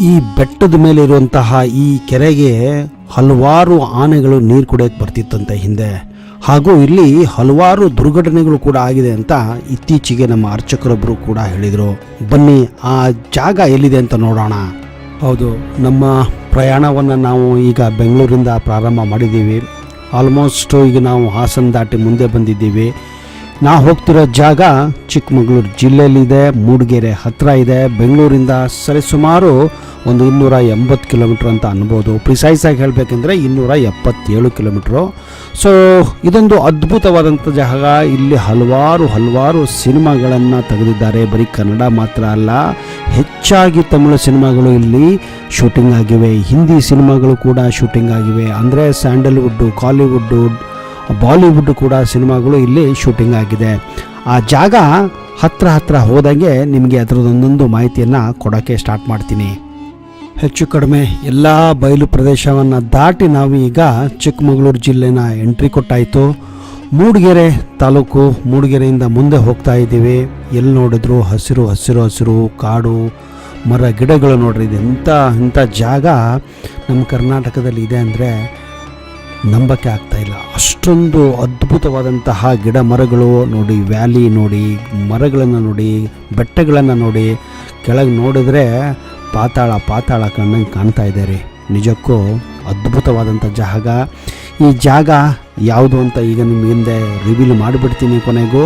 ಈ ಬೆಟ್ಟದ ಮೇಲೆ ಇರುವಂತಹ ಈ ಕೆರೆಗೆ ಹಲವಾರು ಆನೆಗಳು ನೀರು ಕುಡಿಯೋಕೆ ಬರ್ತಿತ್ತಂತೆ ಹಿಂದೆ. ಹಾಗೂ ಇಲ್ಲಿ ಹಲವಾರು ದುರ್ಘಟನೆಗಳು ಕೂಡ ಆಗಿದೆ ಅಂತ ಇತ್ತೀಚೆಗೆ ನಮ್ಮ ಅರ್ಚಕರೊಬ್ಬರು ಕೂಡ ಹೇಳಿದರು. ಬನ್ನಿ, ಆ ಜಾಗ ಎಲ್ಲಿದೆ ಅಂತ ನೋಡೋಣ. ಹೌದು, ನಮ್ಮ ಪ್ರಯಾಣವನ್ನು ನಾವು ಈಗ ಬೆಂಗಳೂರಿಂದ ಪ್ರಾರಂಭ ಮಾಡಿದ್ದೀವಿ. ಆಲ್ಮೋಸ್ಟ್ ಈಗ ನಾವು ಹಾಸನ ದಾಟಿ ಮುಂದೆ ಬಂದಿದ್ದೀವಿ. ನಾವು ಹೋಗ್ತಿರೋ ಜಾಗ ಚಿಕ್ಕಮಗಳೂರು ಜಿಲ್ಲೆಯಲ್ಲಿದೆ, ಮೂಡಿಗೆರೆ ಹತ್ತಿರ ಇದೆ. ಬೆಂಗಳೂರಿಂದ ಸರಿಸುಮಾರು ಒಂದು ಇನ್ನೂರ ಎಂಬತ್ತು ಕಿಲೋಮೀಟ್ರ್ ಅಂತ ಅನ್ಬೋದು. ಪ್ರಿಸೈಸಾಗಿ ಹೇಳಬೇಕೆಂದ್ರೆ ಇನ್ನೂರ ಎಪ್ಪತ್ತೇಳು ಕಿಲೋಮೀಟ್ರು. ಸೊ ಇದೊಂದು ಅದ್ಭುತವಾದಂಥ ಜಾಗ. ಇಲ್ಲಿ ಹಲವಾರು ಹಲವಾರು ಸಿನಿಮಾಗಳನ್ನು ತೆಗೆದಿದ್ದಾರೆ. ಬರೀ ಕನ್ನಡ ಮಾತ್ರ ಅಲ್ಲ, ಹೆಚ್ಚಾಗಿ ತಮಿಳು ಸಿನಿಮಾಗಳು ಇಲ್ಲಿ ಶೂಟಿಂಗ್ ಆಗಿವೆ. ಹಿಂದಿ ಸಿನಿಮಾಗಳು ಕೂಡ ಶೂಟಿಂಗ್ ಆಗಿವೆ. ಅಂದರೆ ಸ್ಯಾಂಡಲ್ವುಡ್ಡು, ಕಾಲಿವುಡ್ಡು ಬಾಲಿವುಡ್ ಕೂಡ ಸಿನಿಮಾಗಳು ಇಲ್ಲಿ ಶೂಟಿಂಗ್ ಆಗಿದೆ. ಆ ಜಾಗ ಹತ್ರ ಹತ್ರ ಹೋದಂಗೆ ನಿಮಗೆ ಅದರದೊಂದೊಂದು ಮಾಹಿತಿಯನ್ನು ಕೊಡೋಕ್ಕೆ ಸ್ಟಾರ್ಟ್ ಮಾಡ್ತೀನಿ. ಹೆಚ್ಚು ಕಡಿಮೆ ಎಲ್ಲ ಬಯಲು ಪ್ರದೇಶವನ್ನು ದಾಟಿ ನಾವು ಈಗ ಚಿಕ್ಕಮಗಳೂರು ಜಿಲ್ಲೆನ ಎಂಟ್ರಿ ಕೊಟ್ಟಾಯಿತು. ಮೂಡಿಗೆರೆ ತಾಲೂಕು ಮೂಡಿಗೆರೆಯಿಂದ ಮುಂದೆ ಹೋಗ್ತಾ ಇದ್ದೀವಿ. ಎಲ್ಲಿ ನೋಡಿದ್ರು ಹಸಿರು ಹಸಿರು ಹಸಿರು ಕಾಡು, ಮರ ಗಿಡಗಳು ನೋಡ್ರಿ. ಇದು ಇಂಥ ಇಂಥ ಜಾಗ ನಮ್ಮ ಕರ್ನಾಟಕದಲ್ಲಿ ಇದೆ ಅಂದರೆ ನಂಬಕ್ಕೆ ಆಗ್ತಾ ಇಲ್ಲ. ಅಷ್ಟೊಂದು ಅದ್ಭುತವಾದಂತಹ ಗಿಡ ಮರಗಳು ನೋಡಿ, ವ್ಯಾಲಿ ನೋಡಿ, ಮರಗಳನ್ನು ನೋಡಿ, ಬೆಟ್ಟಗಳನ್ನು ನೋಡಿ ಕೆಳಗೆ ನೋಡಿದ್ರೆ ಪಾತಾಳ ಪಾತಾಳ ಕಣ್ಣಂಗೆ ಕಾಣ್ತಾ ಇದೆ ರೀ ನಿಜಕ್ಕೂ ಅದ್ಭುತವಾದಂಥ ಜಾಗ. ಈ ಜಾಗ ಯಾವುದು ಅಂತ ಈಗ ನಿಮ್ಮ ಹಿಂದೆ ರಿವೀಲ್ ಮಾಡಿಬಿಡ್ತೀನಿ ಕೊನೆಗೂ.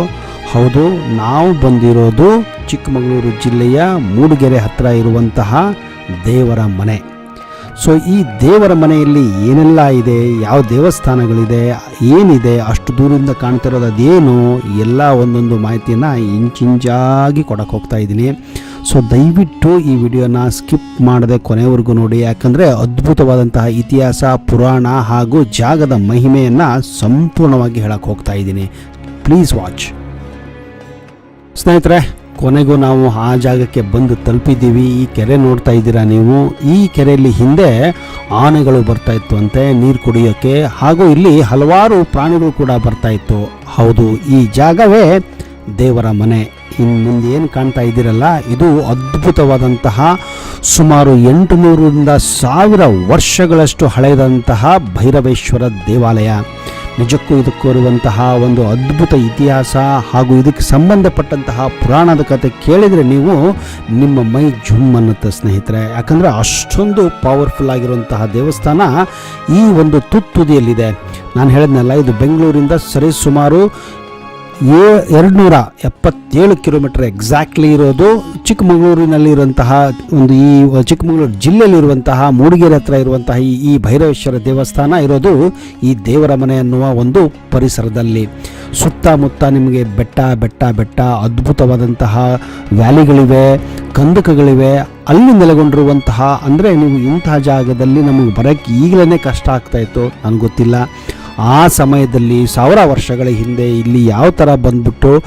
ಹೌದು, ನಾವು ಬಂದಿರೋದು ಚಿಕ್ಕಮಗಳೂರು ಜಿಲ್ಲೆಯ ಮೂಡಿಗೆರೆ ಹತ್ತಿರ ಇರುವಂತಹ ದೇವರ ಮನೆ. ಸೊ ಈ ದೇವರ ಮನೆಯಲ್ಲಿ ಏನೆಲ್ಲ ಇದೆ, ಯಾವ ದೇವಸ್ಥಾನಗಳಿದೆ, ಏನಿದೆ, ಅಷ್ಟು ದೂರದಿಂದ ಕಾಣ್ತಿರೋದು ಅದೇನು, ಎಲ್ಲ ಒಂದೊಂದು ಮಾಹಿತಿಯನ್ನು ಇಂಚಿಂಚಾಗಿ ಕೊಡಕ್ಕೆ ಹೋಗ್ತಾ ಇದ್ದೀನಿ. ಸೊ ದಯವಿಟ್ಟು ಈ ವಿಡಿಯೋನ ಸ್ಕಿಪ್ ಮಾಡದೆ ಕೊನೆವರೆಗೂ ನೋಡಿ, ಯಾಕಂದರೆ ಅದ್ಭುತವಾದಂತಹ ಇತಿಹಾಸ, ಪುರಾಣ ಹಾಗೂ ಜಾಗದ ಮಹಿಮೆಯನ್ನು ಸಂಪೂರ್ಣವಾಗಿ ಹೇಳಕ್ಕೆ ಹೋಗ್ತಾ ಇದ್ದೀನಿ. ಪ್ಲೀಸ್ ವಾಚ್ ಸ್ನೇಹಿತರೆ ಕೊನೆಗೂ ನಾವು ಆ ಜಾಗಕ್ಕೆ ಬಂದು ತಲುಪಿದ್ದೀವಿ. ಈ ಕೆರೆ ನೋಡ್ತಾ ಇದ್ದೀರಾ ನೀವು? ಈ ಕೆರೆಯಲ್ಲಿ ಹಿಂದೆ ಆನೆಗಳು ಬರ್ತಾ ಇತ್ತು ಅಂತೆ, ನೀರು ಕುಡಿಯೋಕ್ಕೆ ಹಾಗೂ ಇಲ್ಲಿ ಹಲವಾರು ಪ್ರಾಣಿಗಳು ಕೂಡ ಬರ್ತಾ ಇತ್ತು. ಹೌದು, ಈ ಜಾಗವೇ ದೇವರ ಮನೆ. ಇನ್ನು ಮುಂದೆ ಏನು ಕಾಣ್ತಾ ಇದ್ದೀರಲ್ಲ, ಇದು ಅದ್ಭುತವಾದಂತಹ ಸುಮಾರು ಎಂಟು ನೂರರಿಂದ ಸಾವಿರ ವರ್ಷಗಳಷ್ಟು ಹಳೆಯದಂತಹ ಭೈರವೇಶ್ವರ ದೇವಾಲಯ. ನಿಜಕ್ಕೂ ಇದಕ್ಕೂ ಇರುವಂತಹ ಒಂದು ಅದ್ಭುತ ಇತಿಹಾಸ ಹಾಗೂ ಇದಕ್ಕೆ ಸಂಬಂಧಪಟ್ಟಂತಹ ಪುರಾಣದ ಕಥೆ ಕೇಳಿದರೆ ನೀವು ನಿಮ್ಮ ಮೈ ಜುಮ್ ಅನ್ನುತ್ತೆ ಸ್ನೇಹಿತರೆ. ಯಾಕಂದರೆ ಅಷ್ಟೊಂದು ಪವರ್ಫುಲ್ ಆಗಿರುವಂತಹ ದೇವಸ್ಥಾನ ಈ ಒಂದು ತುತ್ತುದಿಯಲ್ಲಿದೆ. ನಾನು ಹೇಳಿದ್ನಲ್ಲ, ಇದು ಬೆಂಗಳೂರಿಂದ ಸರಿಸುಮಾರು ಏ ಎಪ್ಪತ್ತೇಳು ಕಿಲೋಮೀಟರ್ ಎಕ್ಸಾಕ್ಟ್ಲಿ ಇರೋದು ಚಿಕ್ಕಮಗಳೂರಿನಲ್ಲಿರುವಂತಹ ಒಂದು ಈ ಚಿಕ್ಕಮಗಳೂರು ಜಿಲ್ಲೆಯಲ್ಲಿರುವಂತಹ ಮೂಡಿಗೆರೆ ಹತ್ರ ಇರುವಂತಹ ಈ ಭೈರವೇಶ್ವರ ದೇವಸ್ಥಾನ ಇರೋದು ಈ ದೇವರ ಮನೆ ಅನ್ನುವ ಒಂದು ಪರಿಸರದಲ್ಲಿ. ಸುತ್ತಮುತ್ತ ನಿಮಗೆ ಬೆಟ್ಟ ಬೆಟ್ಟ ಬೆಟ್ಟ, ಅದ್ಭುತವಾದಂತಹ ವ್ಯಾಲಿಗಳಿವೆ, ಕಂದಕಗಳಿವೆ, ಅಲ್ಲಿ ನೆಲೆಗೊಂಡಿರುವಂತಹ, ಅಂದರೆ ನೀವು ಇಂತಹ ಜಾಗದಲ್ಲಿ ನಮಗೆ ಬರೋಕ್ಕೆ ಈಗಲೇ ಕಷ್ಟ ಆಗ್ತಾಯಿತ್ತು ನನಗೆ ಗೊತ್ತಿಲ್ಲ. ಆ ಸಮಯದಲ್ಲಿ ಸಾವಿರ ವರ್ಷಗಳ ಹಿಂದೆ ಇಲ್ಲಿ ಯಾವ ಥರ ಬಂದ್ಬಿಟ್ಟು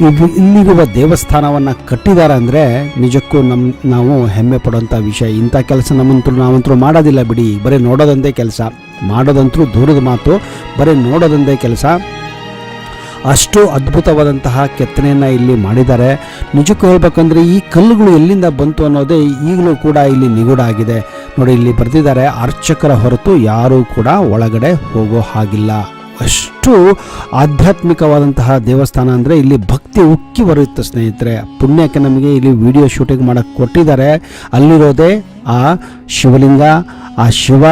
ಇದು ಇಲ್ಲಿರುವ ದೇವಸ್ಥಾನವನ್ನು ಕಟ್ಟಿದ್ದಾರೆ ಅಂದರೆ ನಿಜಕ್ಕೂ ನಮ್ಮ ನಾವು ಹೆಮ್ಮೆ ಪಡೋಂಥ ವಿಷಯ. ಇಂಥ ಕೆಲಸ ನಮ್ಮಂತರೂ ನಾವಂತರೂ ಮಾಡೋದಿಲ್ಲ ಬಿಡಿ. ಬರೀ ನೋಡೋದಂದೇ ಕೆಲಸ. ಮಾಡೋದಂತರೂ ದೂರದ ಮಾತು. ಬರೀ ನೋಡೋದಂದೇ ಕೆಲಸ. ಅಷ್ಟು ಅದ್ಭುತವಾದಂತಹ ಕೆತ್ತನೆಯನ್ನು ಇಲ್ಲಿ ಮಾಡಿದ್ದಾರೆ. ನಿಜಕ್ಕೂ ಹೇಳ್ಬೇಕಂದ್ರೆ ಈ ಕಲ್ಲುಗಳು ಎಲ್ಲಿಂದ ಬಂತು ಅನ್ನೋದೇ ಈಗಲೂ ಕೂಡ ಇಲ್ಲಿ ನಿಗೂಢ ಆಗಿದೆ ನೋಡಿ, ಇಲ್ಲಿ ಬರೆದಿದ್ದಾರೆ, ಅರ್ಚಕರ ಹೊರತು ಯಾರೂ ಕೂಡ ಒಳಗಡೆ ಹೋಗೋ ಹಾಗಿಲ್ಲ. ಅಷ್ಟು ಆಧ್ಯಾತ್ಮಿಕವಾದಂತಹ ದೇವಸ್ಥಾನ ಅಂದರೆ ಇಲ್ಲಿ ಭಕ್ತಿ ಉಕ್ಕಿ ಬರುತ್ತೆ ಸ್ನೇಹಿತರೆ. ಪುಣ್ಯಕ್ಕೆ ನಮಗೆ ಇಲ್ಲಿ ವಿಡಿಯೋ ಶೂಟಿಂಗ್ ಮಾಡೋಕ್ಕೆ ಕೊಟ್ಟಿದ್ದಾರೆ. ಅಲ್ಲಿರೋದೇ ಆ ಶಿವಲಿಂಗ, ಆ ಶಿವ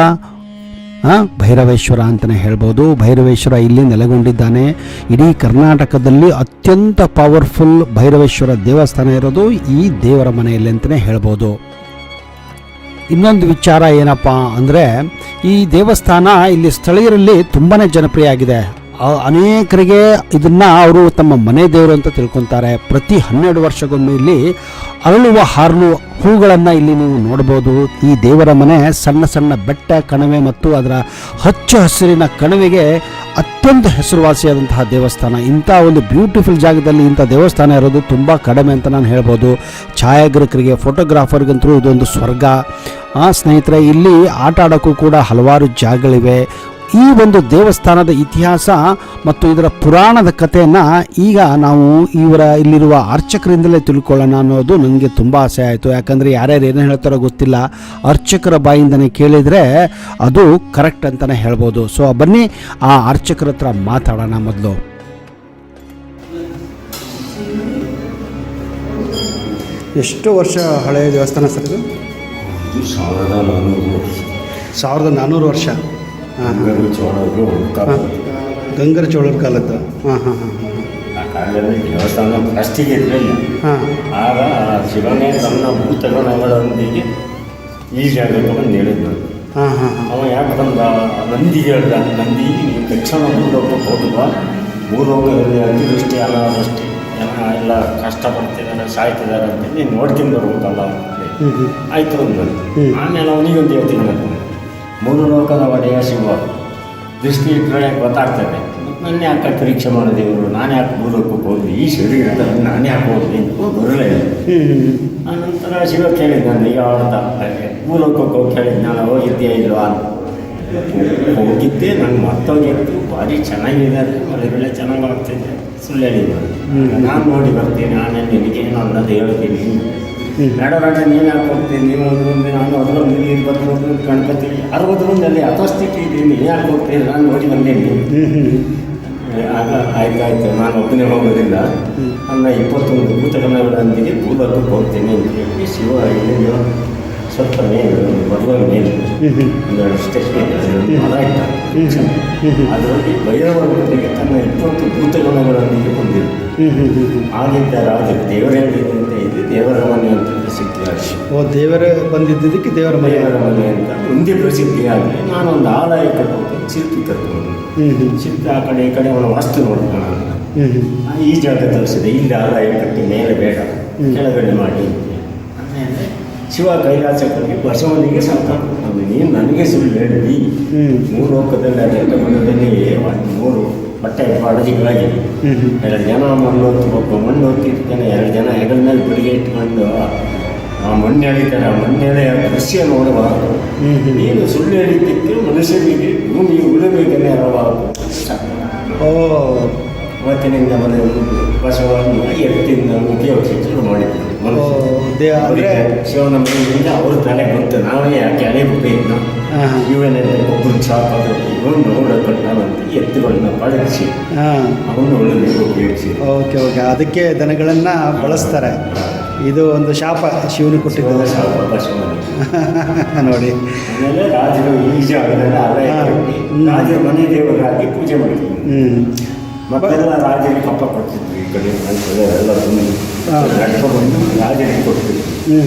ಭೈರವೇಶ್ವರ ಅಂತಲೇ ಹೇಳ್ಬೋದು. ಭೈರವೇಶ್ವರ ಇಲ್ಲಿ ನೆಲೆಗೊಂಡಿದ್ದಾನೆ. ಇಡೀ ಕರ್ನಾಟಕದಲ್ಲಿ ಅತ್ಯಂತ ಪವರ್ಫುಲ್ ಭೈರವೇಶ್ವರ ದೇವಸ್ಥಾನ ಇರೋದು ಈ ದೇವರ ಮನೆಯಲ್ಲಿ ಅಂತಲೇ ಹೇಳ್ಬೋದು. ಇನ್ನೊಂದು ವಿಚಾರ ಏನಪ್ಪ ಅಂದರೆ ಈ ದೇವಸ್ಥಾನ ಇಲ್ಲಿ ಸ್ಥಳೀಯರಲ್ಲಿ ತುಂಬಾ ಜನಪ್ರಿಯ ಆಗಿದೆ ಅನೇಕರಿಗೆ ಇದನ್ನ ಅವರು ತಮ್ಮ ಮನೆ ದೇವರು ಅಂತ ತಿಳ್ಕೊತಾರೆ. ಪ್ರತಿ ಹನ್ನೆರಡು ವರ್ಷಗೊಮ್ಮೆ ಇಲ್ಲಿ ಅರಳುವ ಹಾರಲು ಹೂಗಳನ್ನು ಇಲ್ಲಿ ನೀವು ನೋಡ್ಬೋದು. ಈ ದೇವರ ಮನೆ ಸಣ್ಣ ಸಣ್ಣ ಬೆಟ್ಟ, ಕಣವೆ ಮತ್ತು ಅದರ ಹಚ್ಚ ಹಸಿರಿನ ಕಣವೆಗೆ ಅತ್ಯಂತ ಹೆಸರುವಾಸಿಯಾದಂತಹ ದೇವಸ್ಥಾನ. ಇಂಥ ಒಂದು ಬ್ಯೂಟಿಫುಲ್ ಜಾಗದಲ್ಲಿ ಇಂಥ ದೇವಸ್ಥಾನ ಇರೋದು ತುಂಬ ಕಡಿಮೆ ಅಂತ ನಾನು ಹೇಳ್ಬೋದು. ಛಾಯಾಗ್ರಹಕರಿಗೆ ಫೋಟೋಗ್ರಾಫರ್ಗಂತೂ ಇದೊಂದು ಸ್ವರ್ಗ. ಆ ಸ್ನೇಹಿತರೆ, ಇಲ್ಲಿ ಆಟ ಆಡೋಕ್ಕೂ ಕೂಡ ಹಲವಾರು ಜಾಗಗಳಿವೆ. ಈ ಒಂದು ದೇವಸ್ಥಾನದ ಇತಿಹಾಸ ಮತ್ತು ಇದರ ಪುರಾಣದ ಕಥೆಯನ್ನು ಈಗ ನಾವು ಇವರ ಇಲ್ಲಿರುವ ಅರ್ಚಕರಿಂದಲೇ ತಿಳ್ಕೊಳ್ಳೋಣ ಅನ್ನೋದು ನನಗೆ ತುಂಬ ಆಸೆ ಆಯಿತು. ಯಾಕಂದರೆ ಯಾರ್ಯಾರು ಏನು ಹೇಳ್ತಾರೋ ಗೊತ್ತಿಲ್ಲ. ಅರ್ಚಕರ ಬಾಯಿಂದನೇ ಕೇಳಿದರೆ ಅದು ಕರೆಕ್ಟ್ ಅಂತಲೇ ಹೇಳ್ಬೋದು. ಸೊ ಬನ್ನಿ ಆ ಅರ್ಚಕರ ಹತ್ರ ಮಾತಾಡೋಣ ಮೊದಲು. ಎಷ್ಟು ವರ್ಷ ಹಳೆಯ ದೇವಸ್ಥಾನ ಸರ್ ಇದು? ಸಾವಿರದ ನಾನ್ನೂರು ವರ್ಷ. ಗಂಗರು ಚೋಳರು ಗಂಗರ ಚೋಳರ ಕಾಲದ್ದು. ಹಾಂ ಹಾಂ ಹಾಂ ಆ ಕಾಲದಲ್ಲಿ ದೇವಸ್ಥಾನ ಫಸ್ಟಿಗೆ ಇರಲಿಲ್ಲ. ಹಾಂ. ಆಗ ಶಿವನೇ ತನ್ನ ಭೂತಗಣಗಳೊಂದಿಗೆ ಈ ಜಾಗಕ್ಕೆ ಬಂದು ಹೇಳಿದ್ದು ಹಾಂ ಹಾಂ. ಅವ ಯಾಕೆ ಬಂದ? ನಂದಿಗೆ ಹೇಳ್ದ. ನಂದಿ ನೀವು ತಕ್ಷಣ ಮೂಲೋಕಕ್ಕೆ ಹೋಗುವ ಭೂಲೋಕದಲ್ಲಿ ಅತಿವೃಷ್ಟಿ ಅನಾವೃಷ್ಟಿ ಜನ ಎಲ್ಲ ಕಷ್ಟಪಡ್ತಿದ್ದಾರೆ ಸಾಯ್ತಿದ್ದಾರೆ ಅಂತ ನೀನು ನೋಡ್ಕೊಂಡು ಬರ್ಬೇಕಲ್ಲ ಅಂತೇಳಿ ಆಯ್ತು ಅಂತ ಹ್ಮ್. ಆಮೇಲೆ ಅವನಿಗೊಂದು ಹೇಳ್ತೀನಿ ಮೂರು ಲೋಕದ ಒಡೆಯ ಶಿವ ದೃಷ್ಟಿ ಇಟ್ಟರೆ ಗೊತ್ತಾಗ್ತದೆ. ನನ್ನ ಯಾಕೆ ಪರೀಕ್ಷೆ ಮಾಡಿದೆ ಇವರು? ನಾನು ಯಾಕೆ ಭೂಲೋಕಕ್ಕೆ ಹೋದ್ವಿ? ಈ ಶರೀರದ ನಾನು ಯಾಕೆ ಹೋದ್ವಿ ಅಂತ ಬರಲೇ ಇಲ್ಲ. ಆನಂತರ ಶಿವ ಕೇಳಿದ್ದೆ ನಾನು ಈಗ ಆಡ್ದ ಹಾಗೆ ಭೂಲೋಕಕ್ಕೆ ಹೋಗಿ ಕೇಳಿದ್ ನಾನು ಹೋಗಿದ್ದೆ ಇಲ್ವಾ? ಅಂತ ಹೋಗಿದ್ದೆ ನಂಗೆ ಮತ್ತೋಗಿತ್ತು ಭಾರಿ ಚೆನ್ನಾಗಿದೆ ಮಳೆ ಬೆಳೆ ಚೆನ್ನಾಗಿ ಆಗ್ತಿದೆ. ಸುಳ್ಳು ಹೇಳಿದ್ದು. ನಾನು ನೋಡಿ ಬರ್ತೀನಿ ನಾನೇ ನಿನಗೇನು ಅನ್ನೋದು ಹೇಳ್ತೀನಿ. ಹ್ಮ್. ಬೇಡರಾಟ ನೀನು ಯಾಕೆ ಹೋಗ್ತೀನಿ ನೀವು ಒಂದು ಮುಂದೆ ನಾನು ಅದರೊಂದು ಇಪ್ಪತ್ತು ಒಂದು ಗಣಪತಿ. ಅರವತ್ತು ಮುಂದಲ್ಲಿ ಅಥಸ್ಥಿತಿ ಇದ್ದೀನಿ. ಯಾಕೆ ಹೋಗ್ತೀನಿ ನಾನು ನೋಡಿ ಬಂದೇನಿ ಹ್ಞೂ ಹ್ಞೂ ಆಗ ಆಯ್ತಾಯ್ತು ನಾನು ಒಬ್ಬನೇ ಹೋಗೋದಿಲ್ಲ. ನನ್ನ ಇಪ್ಪತ್ತೊಂದು ಭೂತಗಣಗಳೊಂದಿಗೆ ಭೂಲೋಕಕ್ಕೆ ಹೋಗ್ತೀನಿ ಅಂತ ಹೇಳಿ ಶಿವ ಇಲ್ಲಿಂದ ಸ್ವಲ್ಪ ಮೇಲೆ ಬರುವ ಮೇಲೆ. ಒಂದೆರಡು ಇಟ್ಟ ಅದರಲ್ಲಿ ಭೈರವರೊಂದಿಗೆ ತನ್ನ ಇಪ್ಪತ್ತು ಭೂತಗಣಗಳೊಂದಿಗೆ ಹ್ಞೂ ಆಗಿದ್ದ ರಾಜ ದೇವರೇ ದೇವರ ಮನೆ ಅಂತ ಪ್ರಸಿದ್ಧಿಯಾಗಿ ಓ ದೇವರ ಬಂದಿದ್ದಕ್ಕೆ ದೇವರ ಮನೆ. ದೇವರ ಮನೆ ಅಂತ ಮುಂದೆ ಪ್ರಸಿದ್ಧಿಯಾಗಿ ನಾನೊಂದು ಆದಾಯ ಶಿಲ್ಪಿ ಕಟ್ಕೊಂಡು ಹ್ಞೂ ಹ್ಞೂ ಶಿಲ್ಪಿ ಆ ಕಡೆ ಈ ಕಡೆ ಅವನ ವಾಸ್ತು ಹ್ಞೂ ಈ ಜಾಗ ತೋರಿಸಿದೆ. ಇಲ್ಲಿ ಆದಾಯ ಕಟ್ಟಿ ಮೇಲೆ ಬೇಡ. ಕೆಳಗಡೆ ಮಾಡಿ ಆಮೇಲೆ ಶಿವ ಕಟ್ಟಿ ಬಸವನಿಗೆ ಸಂತ. ನೀನು ನನಗೆ ಸುಳ್ಳು ಹೇಳಿ? ಹ್ಞೂ ಮೂರು ಲೋಕದಲ್ಲಿ ಅದೆಲ್ಲ ಒಂದು ಮೂರು. ಬಟ್ಟೆ ಅಡಜಿಗಳಾಗಿ ಹ್ಞೂ ಹ್ಞೂ ಎರಡು ಜನ ಮಣ್ಣು ಹೊತ್ತಬೇಕು ಮಣ್ಣು ಹೊತ್ತಿರ್ತಾನೆ ಎರಡು ಜನ ಹೆಗಲ ಮೇಲೆ ಬಿಡಿಗೆ ಇಟ್ಕೊಂಡು ಆ ಮಣ್ಣು ಎಳಿತಾರೆ ಆ ಮಣ್ಣು ಎಳೆಯ ದೃಶ್ಯ ನೋಡಬಾರ್ದು ಹ್ಞೂ ಹ್ಞೂ ನೀನು ಸುಳ್ಳು ಹೇಳಿದ್ದಕ್ಕೆ ಮನುಷ್ಯನಿಗೆ ಭೂಮಿ ಉಳುಮೆಗೆ ನೆರವಾಗು ಓ ಅವತ್ತಿನಿಂದ ಮನೆ ಬಸವವನ್ನು ಎತ್ತಿಂದ ಉಪಯೋಗಿಸಿ ಶುರು ಮಾಡಿದ್ರು ಅಂದರೆ ಶಿವನ ಮನೆಯಿಂದ ಅವರು ತಲೆ ಬಂತು ನಾವೇ ಯಾಕೆ ಹಾಂ ಇವನೆಲ್ಲ ಒಬ್ಬರು ಚಾಪದು ಇವನು ಎತ್ತುಗಳನ್ನ ಪಳಗಿಸಿ. ಅವನು ಉಪಯೋಗಿಸಿ ಓಕೆ ಓಕೆ. ಅದಕ್ಕೆ ದನಗಳನ್ನು ಬಳಸ್ತಾರೆ. ಇದು ಒಂದು ಶಾಪ ಶಿವನು ಕೊಟ್ಟಿದ್ದ. ಶಾಪ ನೋಡಿ. ರಾಜರು. ರಾಜರ ಮನೆ ದೇವರಾಗಿ ಪೂಜೆ ಮಾಡ್ತಾರೆ ಹ್ಞೂ ಮತ್ತೆಲ್ಲ ರಾಜರಿಗೆ ಕಪ್ಪ ಕೊಡ್ತಿದ್ವಿ ಈ ಕಡೆ ಎಲ್ಲ ಬಂದು. ರಾಜರಿಗೆ ಕೊಡ್ತಿದ್ರು ಹ್ಞೂ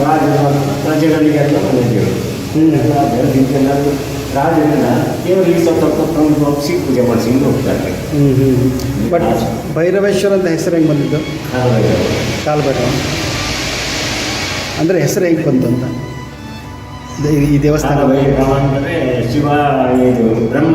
ರಾಜ ರಾಜರ ಪ್ರಜೆಗಳಿಗೆಲ್ಲ ಮನೆ ದೇವರು ಹ್ಮ್. ಎಲ್ಲ ಬೆಳೆದಿದ್ದೆಲ್ಲ ರಾಜರೆಲ್ಲ ದೇವರಿಗೆ ಸ್ವಲ್ಪ ತಗೊಂಡು ಒಪ್ಪಿಸಿ ಪೂಜೆ ಮಾಡಿಸಿ ಹಿಂಗೆ ಹೋಗ್ತಾರೆ. ಬಟ್ ಭೈರವೇಶ್ವರ ಅಂತ ಹೆಸರು ಹೆಂಗೆ ಬಂದಿದ್ದು? ಕಾಲಭೈರವ. ಕಾಲ್ಭೈರವ. ಅಂದರೆ ಹೆಸರು ಹೆಂಗೆ ಬಂತು ಅಂತ? ಈ ದೇವಸ್ಥಾನ. ಭೈರವ ಅಂದರೆ ಶಿವ ಇದು ಬ್ರಹ್ಮ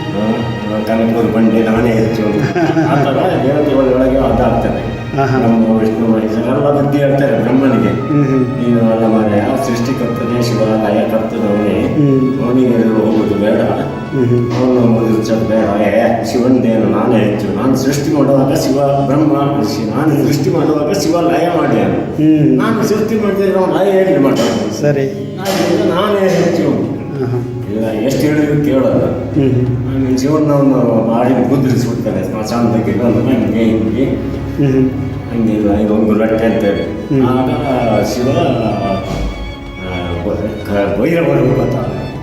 ಕನಕಪುರ ಬಂಡೆ ನಾನೇ ಹೆಚ್ಚು. ಆ ಥರ ದೇವತೆಗಳೊಳಗೆ ಅದಾಗ್ತದೆ. ಆಗ್ತದೆ ನಮ್ಮ ವಿಷ್ಣು ಮಹೇಶ್ವರೆಲ್ಲ ಬುದ್ಧಿ ಹೇಳ್ತಾರೆ ಬ್ರಹ್ಮನಿಗೆ. ನೀನು ಅಲ್ಲ ಮಾರೆ ಆ ಸೃಷ್ಟಿಕರ್ತನೇ ಶಿವ ಲಯಕರ್ತನವನೇ ಕರ್ತನವನೇ ಅವನಿಗೆ ಹೋಗೋದು ಬೇಡ. ಅವನು ಮುಗಿಸೋದು ಬೇಡ. ಏ ಶಿವನ್ದೇನು ನಾನೇ ಹೆಚ್ಚು. ನಾನು ಸೃಷ್ಟಿ ಮಾಡುವಾಗ ಶಿವ ಬ್ರಹ್ಮ ನಾನು ಸೃಷ್ಟಿ ಮಾಡುವಾಗ ಶಿವ ಲಯ ಮಾಡಿ ನಾನು ಸೃಷ್ಟಿ ಮಾಡಿದ್ರೆ ಅವನು ಲಯ ಹೇಳಿ ಮಾಡ್ತಾನೆ? ಸರಿ. ನಾನೇ ಹೆಚ್ಚು. ಇಲ್ಲ ಎಷ್ಟು ಹೇಳಿದ್ರು ಕೇಳಲ್ಲ. ಹ್ಞೂ ಜೀವನವನ್ನು ಮಾಡಿ ಮುದ್ರಿಸ್ಬಿಡ್ತಾರೆ. ಸ್ಮಶಾನದಲ್ಲಿ ಬಂದು ಹಂಗೆ. ಹಿಂಗೆ ಹಂಗಿಲ್ಲ ಇದೊಂದು ಲಟ್ಟೆ ಅಂತ ಹೇಳಿ. ಆಗ ಶಿವ ಭೈರವರು ಹ್ಮ್.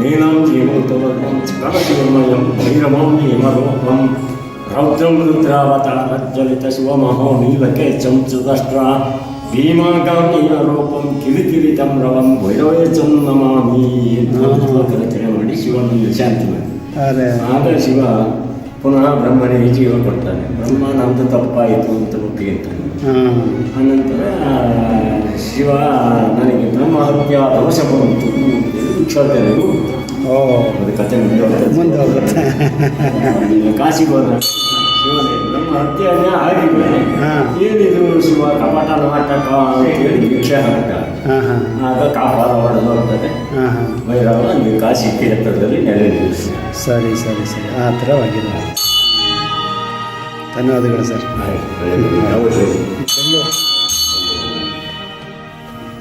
ನೀಲಂ ಜೀವೋತವರ್ಣಂ ಚಿಕಮಶಿವಮಯಂ ಭೈರವಂ ಹೇಮರೂಪಂ ರೌದ್ರಂ ರುದ್ರಾವತಾರಜ್ವಲಿತ ಶಿವಮಹೋಮೀವಕೆ ಚಂಚುದಷ್ಟ್ರ ಭೀಮಾಗಾಮಿಯ ರೂಪಂ ಕಿರಿಕಿರಿತಂ ರವಂ ಭೈರವೇಚಂ ನಮಾಮಿ ರಚನೆ ಮಾಡಿ ಶಿವನನ್ನು ಶಾಂತಿ ಮಾಡಿ ಆಗ ಶಿವ ಪುನಃ ಬ್ರಹ್ಮನಿಗೆ ಜೀವ ಕೊಡ್ತಾನೆ. ಬ್ರಹ್ಮ ನಮ್ದು ತಪ್ಪಾಯಿತು ಅಂತ ಒಪ್ಪಿಗೆಂತಾನೆ ಅನಂತರ ಶಿವ ನನಗೆ ಬ್ರಹ್ಮ ಹತ್ಯ ದೋಷ ಬಂತು. ಕ್ಷೋಭೆಗೂ ಓ. ಅದು ಕಥೆ ಮುಂದೆ ಹೋಗುತ್ತೆ. ಈಗ ಕಾಶಿಗೆ ಹೋದ್ರೆ ಶಿವನೇ ಬ್ರಹ್ಮ ಹತ್ಯೆಯನ್ನೇ ಆಗಿದೆ ಹಾ. ಏನಿದು ಶಿವ ಕಪಾಟ ನಾಟಕ ಅಂತೇಳಿ ಭಿಕ್ಷೆ ಹಾಂ ಆಗ ಕಾಪಾಡ ಹೊಡೆದು ಹೋಗ್ತದೆ. ಹಾಂ ಹಾಂ. ಭೈರವ ಅಲ್ಲಿ ಕಾಶಿ ಕ್ಷೇತ್ರದಲ್ಲಿ ಸರಿ ಸರಿ ಸರಿ. ಆ ಥರ ಆಗಿದೆ ಧನ್ಯವಾದಗಳು ಸರ್. ಹೌದು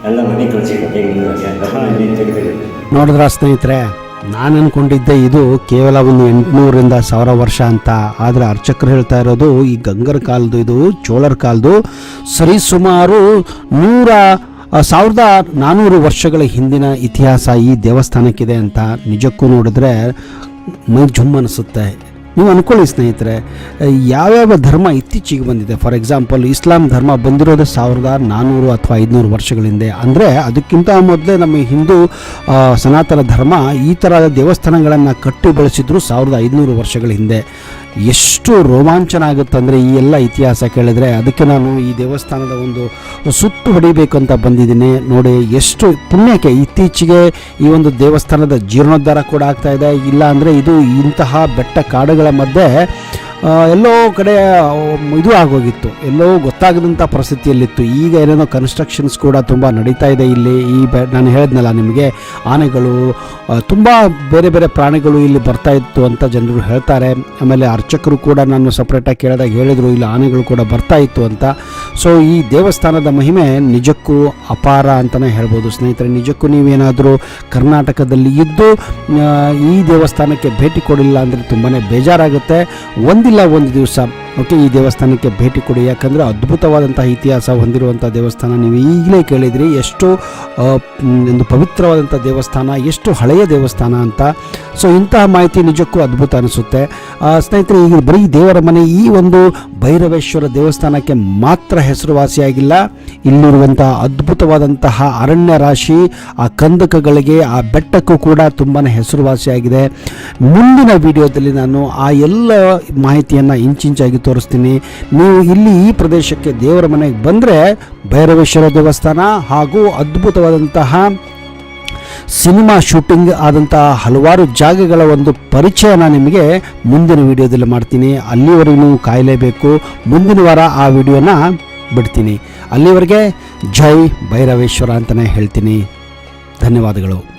ಎಲ್ಲ ಮನೆ ಕಳಿಸಿ ನೋಡಿದ್ರ ಸ್ನೇಹಿತರೆ? ನಾನು ಅನ್ಕೊಂಡಿದ್ದೆ ಇದು ಕೇವಲ ಒಂದು ಎಂಟುನೂರಿಂದ ಸಾವಿರ ವರ್ಷ ಅಂತ. ಆದರೆ ಅರ್ಚಕರು ಹೇಳ್ತಾ ಇರೋದು ಈ ಗಂಗರ ಕಾಲದ್ದು ಇದು, ಚೋಳರ ಕಾಲದ್ದು ಸರಿಸುಮಾರು ನೂರ ಸಾವಿರದ ನಾನ್ನೂರು ವರ್ಷಗಳ ಹಿಂದಿನ ಇತಿಹಾಸ ಈ ದೇವಸ್ಥಾನಕ್ಕಿದೆ ಅಂತ. ನಿಜಕ್ಕೂ ನೋಡಿದ್ರೆ ಮೈ ಜುಮ್ ಅನಿಸುತ್ತೆ. ನೀವು ಅನ್ಕೊಳ್ಳಿ ಸ್ನೇಹಿತರೆ ಯಾವ್ಯಾವ ಧರ್ಮ ಇತ್ತೀಚೆಗೆ ಬಂದಿದೆ? ಫಾರ್ ಎಕ್ಸಾಂಪಲ್ ಇಸ್ಲಾಂ ಧರ್ಮ ಬಂದಿರೋದು ಸಾವಿರದ ನಾನ್ನೂರು ಅಥವಾ ಐದುನೂರು ವರ್ಷಗಳ ಹಿಂದೆ. ಅಂದರೆ ಅದಕ್ಕಿಂತ ಮೊದಲೇ ನಮ್ಮ ಹಿಂದೂ ಸನಾತನ ಧರ್ಮ ಈ ಥರದ ದೇವಸ್ಥಾನಗಳನ್ನು ಕಟ್ಟಿ ಬೆಳೆಸಿದ್ರು ಸಾವಿರದ ಐದುನೂರು ವರ್ಷಗಳ ಹಿಂದೆ. ಎಷ್ಟು ರೋಮಾಂಚನ ಆಗುತ್ತಂದರೆ ಈ ಎಲ್ಲ ಇತಿಹಾಸ ಕೇಳಿದ್ರೆ ಅದಕ್ಕೆ ನಾನು ಈ ದೇವಸ್ಥಾನದ ಒಂದು ಸುತ್ತು ಹೊಡಿಬೇಕು ಅಂತ ಬಂದಿದ್ದೀನಿ. ನೋಡಿ, ಎಷ್ಟು ಪುಣ್ಯಕ್ಕೆ ಇತ್ತೀಚೆಗೆ ಈ ಒಂದು ದೇವಸ್ಥಾನದ ಜೀರ್ಣೋದ್ಧಾರ ಕೂಡ ಆಗ್ತಾ ಇದೆ. ಇಲ್ಲ ಅಂದರೆ ಇದು ಇಂತಹ ಬೆಟ್ಟ ಕಾಡುಗಳ ಮಧ್ಯೆ ಆ, ಎಲ್ಲೋ ಕಡೆ ಇದು ಆಗೋಗಿತ್ತು. ಎಲ್ಲೋ ಗೊತ್ತಾಗದಂಥ ಪರಿಸ್ಥಿತಿಯಲ್ಲಿತ್ತು. ಈಗ ಏನೇನೋ ಕನ್ಸ್ಟ್ರಕ್ಷನ್ಸ್ ಕೂಡ ತುಂಬ ನಡೀತಾ ಇದೆ ಇಲ್ಲಿ. ಈ ಬ, ನಾನು ಹೇಳಿದ್ನಲ್ಲ ನಿಮಗೆ, ಆನೆಗಳು ತುಂಬ ಬೇರೆ ಬೇರೆ ಪ್ರಾಣಿಗಳು ಇಲ್ಲಿ ಬರ್ತಾ ಇತ್ತು ಅಂತ ಜನರು ಹೇಳ್ತಾರೆ. ಆಮೇಲೆ ಅರ್ಚಕರು ಕೂಡ ನಾನು ಸಪ್ರೇಟಾಗಿ ಕೇಳಿದಾಗ ಹೇಳಿದರು, ಇಲ್ಲಿ ಆನೆಗಳು ಕೂಡ ಬರ್ತಾ ಇತ್ತು ಅಂತ. ಸೊ ಈ ದೇವಸ್ಥಾನದ ಮಹಿಮೆ ನಿಜಕ್ಕೂ ಅಪಾರ ಅಂತಲೇ ಹೇಳ್ಬೋದು. ಸ್ನೇಹಿತರೆ, ನಿಜಕ್ಕೂ ನೀವೇನಾದರೂ ಕರ್ನಾಟಕದಲ್ಲಿ ಇದ್ದು ಈ ದೇವಸ್ಥಾನಕ್ಕೆ ಭೇಟಿ ಕೊಡಲಿಲ್ಲ ಅಂದರೆ ತುಂಬಾ ಬೇಜಾರಾಗುತ್ತೆ. ಒಂದಿಲ್ಲ ಒಂದು ದಿವಸ ಓಕೆ ಈ ದೇವಸ್ಥಾನಕ್ಕೆ ಭೇಟಿ ಕೊಡಿ. ಯಾಕಂದರೆ ಅದ್ಭುತವಾದಂತಹ ಇತಿಹಾಸ ಹೊಂದಿರುವಂಥ ದೇವಸ್ಥಾನ. ನೀವು ಈಗಲೇ ಕೇಳಿದ್ರಿ ಎಷ್ಟು ಒಂದು ಪವಿತ್ರವಾದಂಥ ದೇವಸ್ಥಾನ, ಎಷ್ಟು ಹಳೆಯ ದೇವಸ್ಥಾನ ಅಂತ. ಸೊ, ಇಂತಹ ಮಾಹಿತಿ ನಿಜಕ್ಕೂ ಅದ್ಭುತ ಅನಿಸುತ್ತೆ. ಸ್ನೇಹಿತರೆ ಈಗ ಬರೀ ದೇವರ ಮನೆ ಈ ಒಂದು ಭೈರವೇಶ್ವರ ದೇವಸ್ಥಾನಕ್ಕೆ ಮಾತ್ರ ಹೆಸರುವಾಸಿಯಾಗಿಲ್ಲ ಇಲ್ಲಿರುವಂತಹ ಅದ್ಭುತವಾದಂತಹ ಅರಣ್ಯ ರಾಶಿ, ಆ ಕಂದಕಗಳಿಗೆ, ಆ ಬೆಟ್ಟಕ್ಕೂ ಕೂಡ ತುಂಬಾ ಹೆಸರುವಾಸಿಯಾಗಿದೆ. ಮುಂದಿನ ವಿಡಿಯೋದಲ್ಲಿ ನಾನು ಆ ಎಲ್ಲ ಮಾಹಿತಿಯನ್ನು ಇಂಚಿಂಚಾಗಿ ತೋರಿಸ್ತೀನಿ. ನೀವು ಇಲ್ಲಿ ಈ ಪ್ರದೇಶಕ್ಕೆ ದೇವರ ಮನೆಗೆ ಬಂದರೆ ಭೈರವೇಶ್ವರ ದೇವಸ್ಥಾನ ಹಾಗೂ ಅದ್ಭುತವಾದಂತಹ ಸಿನಿಮಾ ಶೂಟಿಂಗ್ ಆದಂತಹ ಹಲವಾರು ಜಾಗಗಳ ಒಂದು ಪರಿಚಯನ ನಿಮಗೆ ಮುಂದಿನ ವಿಡಿಯೋದಲ್ಲಿ ಮಾಡ್ತೀನಿ. ಅಲ್ಲಿವರೆಗೂ ನೀವು ಕಾಯಲೇಬೇಕು. ಮುಂದಿನ ವಾರ ಆ ವಿಡಿಯೋನ ಬಿಡ್ತೀನಿ. ಅಲ್ಲಿವರೆಗೆ ಜೈ ಭೈರವೇಶ್ವರ ಅಂತಲೇ ಹೇಳ್ತೀನಿ. ಧನ್ಯವಾದಗಳು.